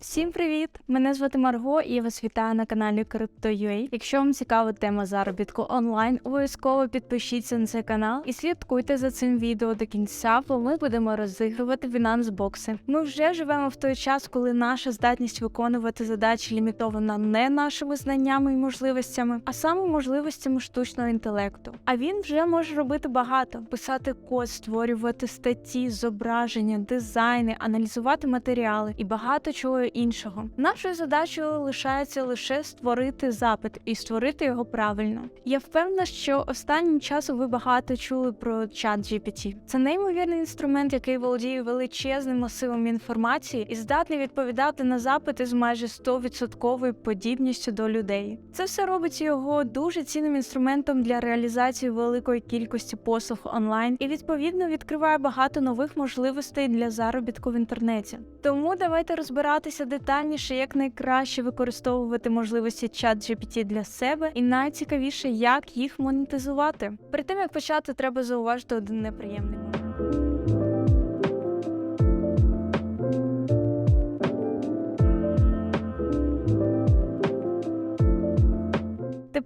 Всім привіт! Мене звати Марго, і я вас вітаю на каналі Crypto.ua. Якщо вам цікава тема заробітку онлайн, обов'язково підпишіться на цей канал і слідкуйте за цим відео до кінця, бо ми будемо розігрувати фінанс-бокси. Ми вже живемо в той час, коли наша здатність виконувати задачі лімітована не нашими знаннями і можливостями, а саме можливостями штучного інтелекту. А він вже може робити багато: писати код, створювати статті, зображення, дизайни, аналізувати матеріали і багато чого іншого. Нашою задачею лишається лише створити запит і створити його правильно. Я впевнена, що останнім часом ви багато чули про чат GPT. Це неймовірний інструмент, який володіє величезним масивом інформації і здатний відповідати на запити з майже 100% подібністю до людей. Це все робить його дуже цінним інструментом для реалізації великої кількості послуг онлайн і відповідно відкриває багато нових можливостей для заробітку в інтернеті. Тому давайте розбиратися детальніше, як найкраще використовувати можливості чат GPT для себе, і найцікавіше, як їх монетизувати. Перед тим як почати, треба зауважити один неприємний момент.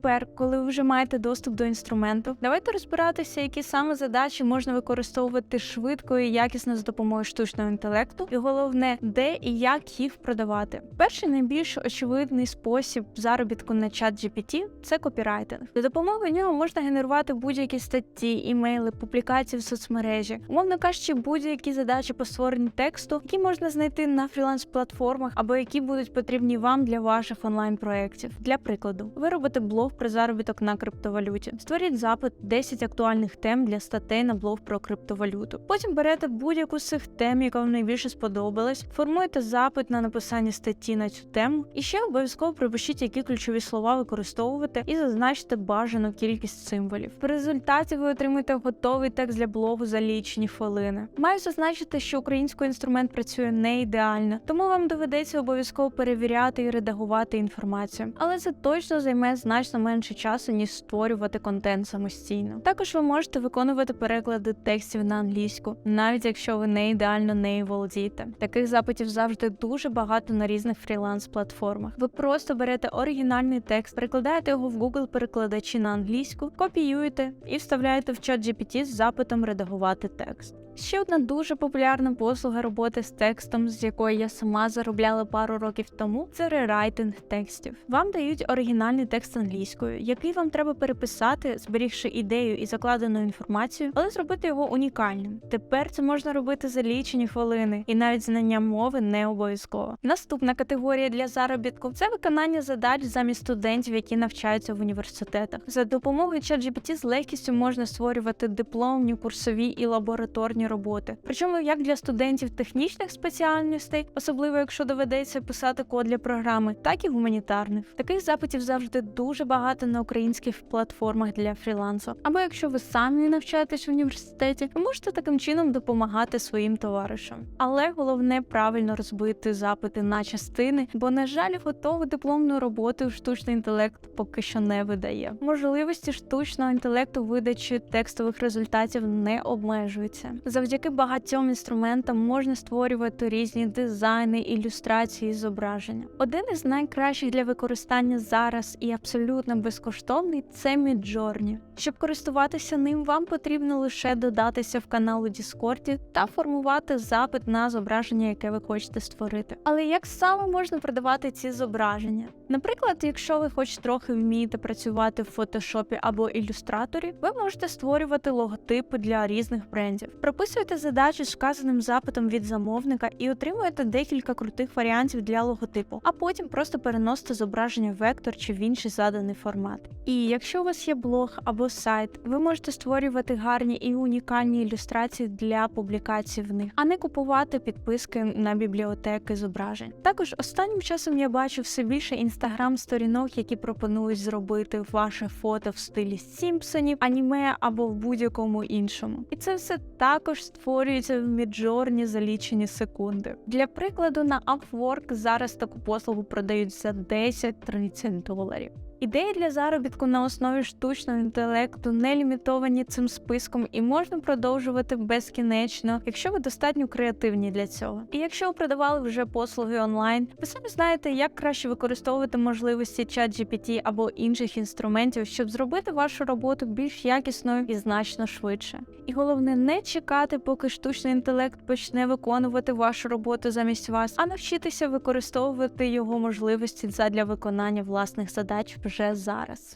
Тепер, коли ви вже маєте доступ до інструменту, давайте розбиратися, які саме задачі можна використовувати швидко і якісно з допомогою штучного інтелекту, і головне, де і як їх продавати. Перший найбільш очевидний спосіб заробітку на чат GPT – це копірайтинг. За допомогою нього можна генерувати будь-які статті, імейли, публікації в соцмережі, умовно кажучи, будь-які задачі по створенню тексту, які можна знайти на фріланс-платформах або які будуть потрібні вам для ваших онлайн-проєктів. Для прикладу, ви робите блог про заробіток на криптовалюті. Створіть запит 10 актуальних тем для статей на блог про криптовалюту. Потім берете будь-яку з цих тем, яка вам найбільше сподобалась, формуєте запит на написання статті на цю тему, і ще обов'язково пропишіть, які ключові слова використовувати, і зазначте бажану кількість символів. В результаті ви отримаєте готовий текст для блогу за лічені хвилини. Маю зазначити, що український інструмент працює не ідеально, тому вам доведеться обов'язково перевіряти і редагувати інформацію, але це точно займе значно менше часу, ніж створювати контент самостійно. Також ви можете виконувати переклади текстів на англійську, навіть якщо ви не ідеально нею володієте. Таких запитів завжди дуже багато на різних фріланс-платформах. Ви просто берете оригінальний текст, перекладаєте його в Google перекладачі на англійську, копіюєте і вставляєте в чат GPT з запитом редагувати текст. Ще одна дуже популярна послуга роботи з текстом, з якої я сама заробляла пару років тому, це рерайтинг текстів. Вам дають оригінальний текст англійською, який вам треба переписати, зберігши ідею і закладену інформацію, але зробити його унікальним. Тепер це можна робити за лічені хвилини, і навіть знання мови не обов'язково. Наступна категорія для заробітку це виконання задач замість студентів, які навчаються в університетах. За допомогою ChatGPT з легкістю можна створювати дипломні, курсові і лабораторні роботи. Причому як для студентів технічних спеціальностей, особливо якщо доведеться писати код для програми, так і гуманітарних. Таких запитів завжди дуже багато на українських платформах для фрілансу. Або якщо ви самі навчаєтесь в університеті, ви можете таким чином допомагати своїм товаришам. Але головне правильно розбити запити на частини, бо, на жаль, готову дипломну роботу штучний інтелект поки що не видає. Можливості штучного інтелекту видачі текстових результатів не обмежуються. Завдяки багатьом інструментам можна створювати різні дизайни, ілюстрації, зображення. Один із найкращих для використання зараз і абсолютно безкоштовний це Midjourney. Щоб користуватися ним, вам потрібно лише додатися в канал у Discord та формувати запит на зображення, яке ви хочете створити. Але як саме можна продавати ці зображення? Наприклад, якщо ви хоч трохи вмієте працювати в фотошопі або ілюстраторі, ви можете створювати логотипи для різних брендів. Прописуєте задачу з вказаним запитом від замовника і отримуєте декілька крутих варіантів для логотипу, а потім просто переносите зображення в вектор чи в інший заданий формат. І якщо у вас є блог або сайт, ви можете створювати гарні і унікальні ілюстрації для публікацій в них, а не купувати підписки на бібліотеки зображень. Також останнім часом я бачу все більше інстаграм-сторінок, які пропонують зробити ваше фото в стилі Сімпсонів, аніме або в будь-якому іншому. І це все також створюється в Міджорні за лічені секунди. Для прикладу, на Upwork зараз таку послугу продають за 10-30 доларів. Ідеї для заробітку на основі штучного інтелекту не лімітовані цим списком і можна продовжувати безкінечно, якщо ви достатньо креативні для цього. І якщо ви продавали вже послуги онлайн, ви самі знаєте, як краще використовувати можливості ChatGPT або інших інструментів, щоб зробити вашу роботу більш якісною і значно швидше. І головне не чекати, поки штучний інтелект почне виконувати вашу роботу замість вас, а навчитися використовувати його можливості задля виконання власних задач вже зараз.